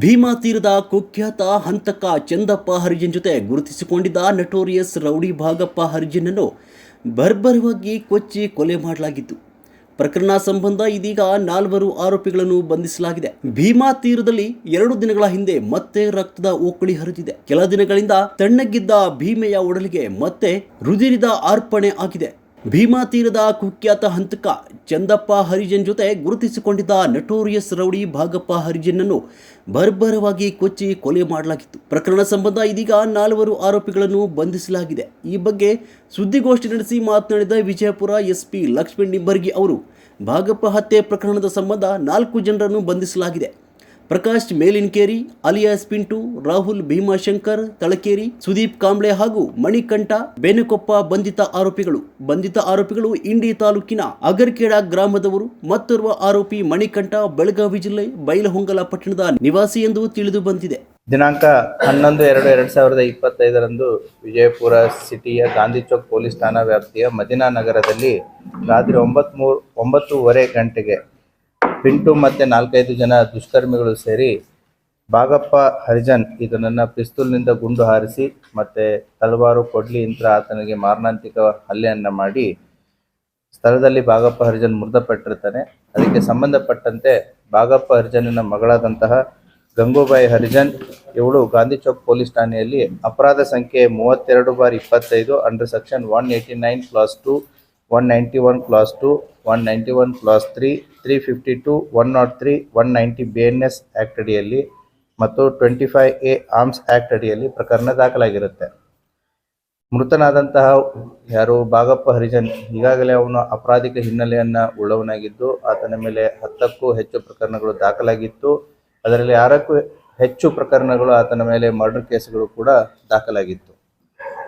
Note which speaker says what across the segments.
Speaker 1: ಭೀಮಾ ತೀರದ ಕುಖ್ಯಾತ ಹಂತಕ ಚಂದಪ್ಪ ಹರಿಜನ್ ಜೊತೆ ಗುರುತಿಸಿಕೊಂಡಿದ್ದ ನಟೋರಿಯಸ್ ರೌಡಿ ಭಾಗಪ್ಪ ಹರಿಜನನ್ನು ಬರ್ಬರವಾಗಿ ಕೊಚ್ಚಿ ಕೊಲೆ ಮಾಡಲಾಗಿತ್ತು. ಪ್ರಕರಣ ಸಂಬಂಧ ಇದೀಗ ನಾಲ್ವರು ಆರೋಪಿಗಳನ್ನು ಬಂಧಿಸಲಾಗಿದೆ. ಭೀಮಾ ತೀರದಲ್ಲಿ ಎರಡು ದಿನಗಳ ಹಿಂದೆ ಮತ್ತೆ ರಕ್ತದ ಓಕಳಿ ಹರಿದಿದೆ. ಕೆಲ ದಿನಗಳಿಂದ ತಣ್ಣಗಿದ್ದ ಭೀಮೆಯ ಒಡಲಿಗೆ ಮತ್ತೆ ರುದಿರಿದ ಅರ್ಪಣೆ ಆಗಿದೆ. ಭೀಮಾ ತೀರದ ಕುಖ್ಯಾತ ಹಂತಕ ಚಂದಪ್ಪ ಹರಿಜನ್ ಜೊತೆ ಗುರುತಿಸಿಕೊಂಡಿದ್ದ ನಟೋರಿಯಸ್ ರೌಡಿ ಭಾಗಪ್ಪ ಹರಿಜನ್ನನ್ನು ಬರ್ಬರವಾಗಿ ಕೊಚ್ಚಿ ಕೊಲೆ ಮಾಡಲಾಗಿತ್ತು. ಪ್ರಕರಣ ಸಂಬಂಧ ಇದೀಗ ನಾಲ್ವರು ಆರೋಪಿಗಳನ್ನು ಬಂಧಿಸಲಾಗಿದೆ. ಈ ಬಗ್ಗೆ ಸುದ್ದಿಗೋಷ್ಠಿ ನಡೆಸಿ ಮಾತನಾಡಿದ ವಿಜಯಪುರ ಎಸ್ಪಿ ಲಕ್ಷ್ಮಣ್ ನಿಂಬರ್ಗಿ ಅವರು, ಭಾಗಪ್ಪ ಹತ್ಯೆ ಪ್ರಕರಣದ ಸಂಬಂಧ ನಾಲ್ಕು ಜನರನ್ನು ಬಂಧಿಸಲಾಗಿದೆ. ಪ್ರಕಾಶ್ ಮೇಲಿನ್ಕೇರಿ, ಅಲಿಯಾಸ್ ಪಿಂಟು, ರಾಹುಲ್ ಭೀಮಾಶಂಕರ್, ತಳಕೇರಿ, ಸುದೀಪ್ ಕಾಂಬ್ಳೆ ಹಾಗೂ ಮಣಿಕಂಠ ಬೇನಕೊಪ್ಪ ಬಂಧಿತ ಆರೋಪಿಗಳು. ಬಂಧಿತ ಆರೋಪಿಗಳು ಇಂಡಿ ತಾಲೂಕಿನ ಅಗರ್ಕೇಡ ಗ್ರಾಮದವರು. ಮತ್ತೋರ್ವ ಆರೋಪಿ ಮಣಿಕಂಠ, ಬೆಳಗಾವಿ ಜಿಲ್ಲೆ ಬೈಲಹೊಂಗಲ ಪಟ್ಟಣದ ನಿವಾಸಿ ಎಂದು ತಿಳಿದು ಬಂದಿದೆ.
Speaker 2: ದಿನಾಂಕ ಹನ್ನೊಂದು ಎರಡು ಎರಡು ಸಾವಿರದ ಇಪ್ಪತ್ತೈದರಂದು ವಿಜಯಪುರ ಸಿಟಿಯ ಗಾಂಧಿ ಚೌಕ್ ಪೊಲೀಸ್ ಠಾಣಾ ವ್ಯಾಪ್ತಿಯ ಮದಿನಾ ನಗರದಲ್ಲಿ ರಾತ್ರಿ ಒಂಬತ್ತು ಮೂರು, ಒಂಬತ್ತೂವರೆ ಗಂಟೆಗೆ ಪಿಂಟು ಮತ್ತು ನಾಲ್ಕೈದು ಜನ ದುಷ್ಕರ್ಮಿಗಳು ಸೇರಿ ಭಾಗಪ್ಪ ಹರಿಜನ್ ಪಿಸ್ತೂಲ್ ಪಿಸ್ತೂಲ್ನಿಂದ ಗುಂಡು ಹಾರಿಸಿ ಮತ್ತು ತಲವಾರು ಕೊಡ್ಲಿಯಿಂದ ಆತನಿಗೆ ಮಾರಣಾಂತಿಕ ಹಲ್ಲೆಯನ್ನು ಮಾಡಿ ಸ್ಥಳದಲ್ಲಿ ಭಾಗಪ್ಪ ಹರಿಜನ್ ಮೃತಪಟ್ಟಿರ್ತಾನೆ. ಅದಕ್ಕೆ ಸಂಬಂಧಪಟ್ಟಂತೆ ಭಾಗಪ್ಪ ಹರಿಜನ್ನ ಮಗಳಾದಂತಹ ಗಂಗೂಬಾಯಿ ಹರಿಜನ್, ಇವಳು ಗಾಂಧಿ ಚೌಕ್ ಪೊಲೀಸ್ ಠಾಣೆಯಲ್ಲಿ ಅಪರಾಧ ಸಂಖ್ಯೆ ಮೂವತ್ತೆರಡು ಬಾರ್ ಇಪ್ಪತ್ತೈದು, under section one eighty nine plus two one ninety one class two one ninety one class three three fifty two one not three one ninety B N S act ಅಡಿಯಲ್ಲಿ ಮತ್ತು twenty five A arms act ಅಡಿಯಲ್ಲಿ ಪ್ರಕರಣ ದಾಖಲಾಗಿರುತ್ತೆ. ಮೃತನಾದಂತಹ ಯಾರು ಭಾಗಪ್ಪ ಹರಿಜನ್, ಈಗಾಗಲೇ ಅವನು ಅಪರಾಧಿಕ ಹಿನ್ನೆಲೆಯನ್ನು ಉಳ್ಳವನಾಗಿದ್ದು, ಆತನ ಮೇಲೆ ಹತ್ತಕ್ಕೂ ಹೆಚ್ಚು ಪ್ರಕರಣಗಳು ದಾಖಲಾಗಿತ್ತು. ಅದರಲ್ಲಿ ಆರಕ್ಕೂ ಹೆಚ್ಚು ಪ್ರಕರಣಗಳು ಆತನ ಮೇಲೆ ಮರ್ಡರ್ ಕೇಸ್ಗಳು ಕೂಡ ದಾಖಲಾಗಿತ್ತು.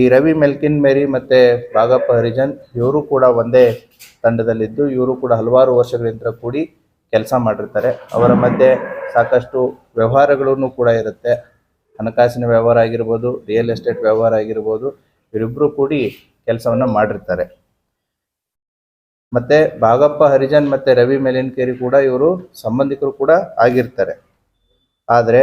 Speaker 2: ಈ ರವಿ ಮೆಲ್ಕಿನ್ ಮೇರಿ ಮತ್ತು ಭಾಗಪ್ಪ ಹರಿಜನ್, ಇವರು ಕೂಡ ಒಂದೇ ತಂಡದಲ್ಲಿದ್ದು, ಇವರು ಕೂಡ ಹಲವಾರು ವರ್ಷಗಳಿಂದ ಕೂಡಿ ಕೆಲಸ ಮಾಡಿರ್ತಾರೆ. ಅವರ ಮಧ್ಯೆ ಸಾಕಷ್ಟು ವ್ಯವಹಾರಗಳೂ ಕೂಡ ಇರುತ್ತೆ. ಹಣಕಾಸಿನ ವ್ಯವಹಾರ ಆಗಿರ್ಬೋದು, ರಿಯಲ್ ಎಸ್ಟೇಟ್ ವ್ಯವಹಾರ ಆಗಿರ್ಬೋದು ಇವರಿಬ್ಬರು ಕೂಡಿ ಕೆಲಸವನ್ನು ಮಾಡಿರ್ತಾರೆ. ಮತ್ತೆ ಭಾಗಪ್ಪ ಹರಿಜನ್ ಮತ್ತೆ ರವಿ ಮೆಲಿನ್ಕೇರಿ ಕೂಡ ಇವರು ಸಂಬಂಧಿಕರು ಕೂಡ ಆಗಿರ್ತಾರೆ. ಆದರೆ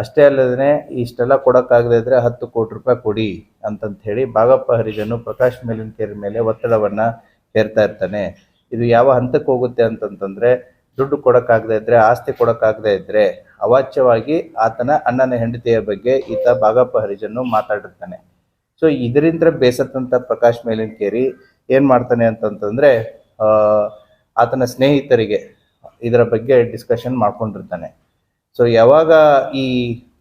Speaker 2: ಅಷ್ಟೇ ಅಲ್ಲದೇ ಇಷ್ಟೆಲ್ಲ ಕೊಡೋಕ್ಕಾಗದೇ ಇದ್ರೆ ಹತ್ತು ಕೋಟಿ ರೂಪಾಯಿ ಕೊಡಿ ಅಂತಂತ ಹೇಳಿ ಭಾಗಪ್ಪ ಹರಿಜನು ಪ್ರಕಾಶ್ ಮೇಲಿನ ಕೇರಿ ಮೇಲೆ ಒತ್ತಡವನ್ನು ಹೇರ್ತಾ ಇರ್ತಾನೆ. ಇದು ಯಾವ ಹಂತಕ್ಕೆ ಹೋಗುತ್ತೆ ಅಂತಂತಂದರೆ ದುಡ್ಡು ಕೊಡೋಕ್ಕಾಗದೇ ಇದ್ರೆ, ಆಸ್ತಿ ಕೊಡೋಕ್ಕಾಗದೇ ಇದ್ರೆ ಅವಾಚ್ಯವಾಗಿ ಆತನ ಅಣ್ಣನ ಹೆಂಡತಿಯ ಬಗ್ಗೆ ಈತ ಭಾಗಪ್ಪ ಹರಿಜನ್ನು ಮಾತಾಡಿರ್ತಾನೆ. ಸೊ ಇದರಿಂದ ಬೇಸತ್ತಂಥ ಪ್ರಕಾಶ್ ಮೇಲಿನ ಕೇರಿ ಏನು ಮಾಡ್ತಾನೆ ಅಂತಂತಂದರೆ ಆತನ ಸ್ನೇಹಿತರಿಗೆ ಇದರ ಬಗ್ಗೆ ಡಿಸ್ಕಷನ್ ಮಾಡ್ಕೊಂಡಿರ್ತಾನೆ. ಸೊ ಯಾವಾಗ ಈ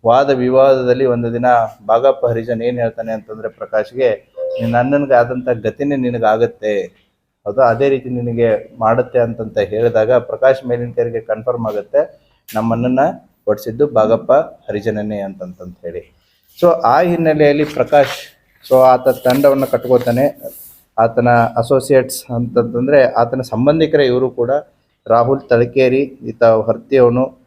Speaker 2: ವಾದ ವಿವಾದದಲ್ಲಿ ಒಂದು ದಿನ ಭಾಗಪ್ಪ ಹರಿಜನ್ ಏನ್ ಹೇಳ್ತಾನೆ ಅಂತಂದ್ರೆ, ಪ್ರಕಾಶ್ಗೆ, ನಿನ್ನ ಅಣ್ಣನಿಗೆ ಆದಂತ ಗತಿನೇ ನಿನಗಾಗತ್ತೆ. ಅದು ಅದೇ ರೀತಿ ನಿನಗೆ ಮಾಡುತ್ತೆ ಅಂತಂತ ಹೇಳಿದಾಗ ಪ್ರಕಾಶ್ ಮೇಲಿನ ಕೆರೆಗೆ ಕನ್ಫರ್ಮ್ ಆಗುತ್ತೆ ನಮ್ಮನ್ನ ಹೊಡ್ಸಿದ್ದು ಭಾಗಪ್ಪ ಹರಿಜನನೇ ಅಂತಂತಂತ ಹೇಳಿ. ಸೊ ಆ ಹಿನ್ನೆಲೆಯಲ್ಲಿ ಪ್ರಕಾಶ್ ಸೊ ಆತ ತಂಡವನ್ನು ಕಟ್ಕೋತಾನೆ. ಆತನ ಅಸೋಸಿಯೇಟ್ಸ್ ಅಂತಂತಂದ್ರೆ, ಆತನ ಸಂಬಂಧಿಕರ ಇವರು ಕೂಡ. ರಾಹುಲ್ ತಳಕೇರಿ ಈತ ಹೊರ್ತಿಯವನು.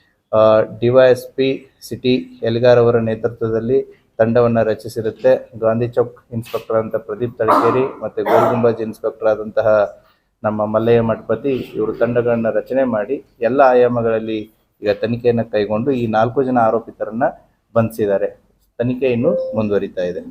Speaker 2: ಡಿವೈಎಸ್ ಪಿ ಸಿಟಿ ಎಲ್ಗಾರ್ ಅವರ ನೇತೃತ್ವದಲ್ಲಿ ತಂಡವನ್ನು ರಚಿಸಿರುತ್ತೆ. ಗಾಂಧಿ ಚೌಕ್ ಇನ್ಸ್ಪೆಕ್ಟರ್ ಅಂತ ಪ್ರದೀಪ್ ತಳಕೇರಿ ಮತ್ತು ಗೋಲ್ಗುಂಬಾಜ್ ಇನ್ಸ್ಪೆಕ್ಟರ್ ಆದಂತಹ ನಮ್ಮ ಮಲ್ಲಯ್ಯ ಮಠಪತಿ, ಇವರು ತಂಡಗಳನ್ನ ರಚನೆ ಮಾಡಿ ಎಲ್ಲ ಆಯಾಮಗಳಲ್ಲಿ ಈಗ ತನಿಖೆಯನ್ನು ಕೈಗೊಂಡು ಈ ನಾಲ್ಕು ಜನ ಆರೋಪಿತರನ್ನ ಬಂಧಿಸಿದ್ದಾರೆ. ತನಿಖೆ ಇನ್ನೂ ಮುಂದುವರಿತಾ ಇದೆ.